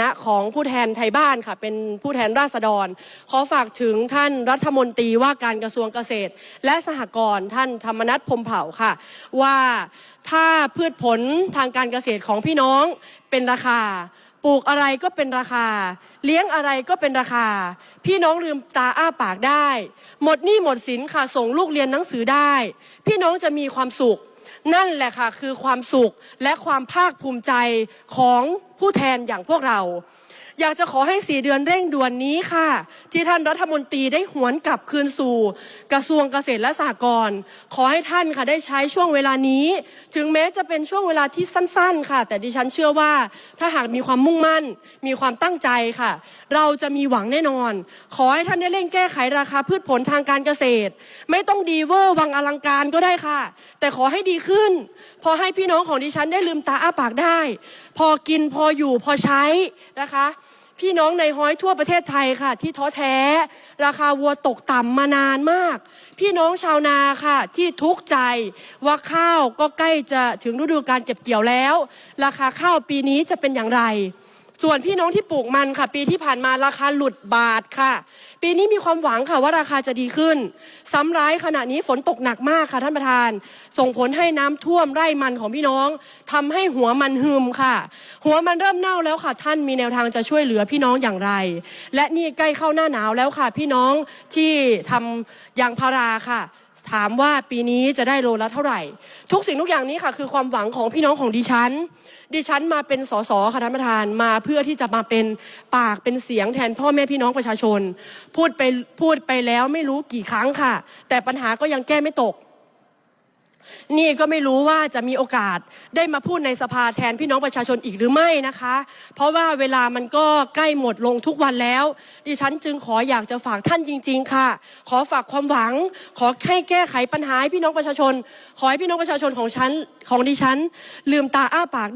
ณะของผู้แทนไทยบ้านค่ะ เป็นผู้แทนราษฎร ขอฝากถึงท่านรัฐมนตรีว่าการกระทรวงเกษตร และสหกรณ์ท่านธรรมนัฐพมเผ่าค่ะ ว่าถ้าพืชผลทางการเกษตรของพี่น้องเป็นราคา ปลูกอะไรก็เป็นราคา เลี้ยงอะไรก็เป็นราคา พี่น้องลืมตาอ้าปากได้ หมดหนี้หมดสินค่ะส่งลูกเรียนหนังสือได้ พี่น้องจะมีความสุข นั่นแหละค่ะคือความสุขและความภาคภูมิใจของผู้แทนอย่างพวกเรา อยากจะขอให้สี่เดือนเร่งด่วนนี้ค่ะ ที่ท่านรัฐมนตรีได้หวนกลับคืนสู่ กระทรวงเกษตรและสหกรณ์ขอให้ท่านค่ะได้ใช้ช่วงเวลานี้ ถึงแม้จะเป็นช่วงเวลาที่สั้น ๆ ค่ะ แต่ดิฉันเชื่อว่าถ้าหากมีความมุ่งมั่น มีความตั้งใจค่ะ เราจะมีหวังแน่นอน ขอให้ท่านได้เร่งแก้ไขราคาพืชผลทางการเกษตร ไม่ต้องดีเวอร์วังอลังการก็ได้ค่ะ แต่ขอให้ดีขึ้น พอให้พี่น้องของดิฉันได้ลืมตาอ้าปากได้ พอกินพออยู่พอใช้นะคะ พี่น้องในห้อยทั่วประเทศไทยค่ะ ที่ท้อแท้ ราคาวัวตกต่ำมานานมาก พี่น้องชาวนาค่ะ ที่ทุกข์ใจว่าข้าวก็ใกล้จะถึงฤดูการเก็บเกี่ยวแล้ว ราคาข้าวปีนี้จะเป็นอย่างไร ส่วนพี่น้องที่ปลูกมันค่ะ ปีที่ผ่านมาราคาหลุดบาทค่ะ ปีนี้มีความหวังค่ะว่าราคาจะดีขึ้น ซ้ำร้ายขณะนี้ฝนตกหนักมากค่ะท่านประธาน ส่งผลให้น้ำท่วมไร่มันของพี่น้องทำให้หัวมันหึมค่ะ หัวมันเริ่มเน่าแล้วค่ะ ท่านมีแนวทางจะช่วยเหลือพี่น้องอย่างไร และนี่ใกล้เข้าหน้าหนาวแล้วค่ะ พี่น้องที่ทำยางพาราค่ะถามว่าปีนี้จะได้โลละเท่าไหร่ ทุกสิ่งทุกอย่างนี้ค่ะ คือความหวังของพี่น้องของดิฉัน ดิฉันมาเป็นสสค่ะท่านประธานมาเพื่อที่จะมาเป็นปากเป็นเสียงแทนพ่อแม่พี่น้องประชาชน พูดไปพูดไปแล้วไม่รู้กี่ครั้งค่ะ แต่ปัญหาก็ยังแก้ไม่ตก นี่ก็ไม่รู้ว่าจะมีโอกาสได้มาพูดในสภาแทนพี่น้องประชาชนอีกหรือไม่นะคะ เพราะว่าเวลามันก็ใกล้หมดลงทุกวันแล้ว ดิฉันจึงขออยากจะฝากท่านจริง ๆ ค่ะ ขอฝากความหวัง ขอให้แก้ไขปัญหาให้พี่น้องประชาชน ขอให้พี่น้องประชาชนของฉันของดิฉัน ลืมตาอ้าปากได้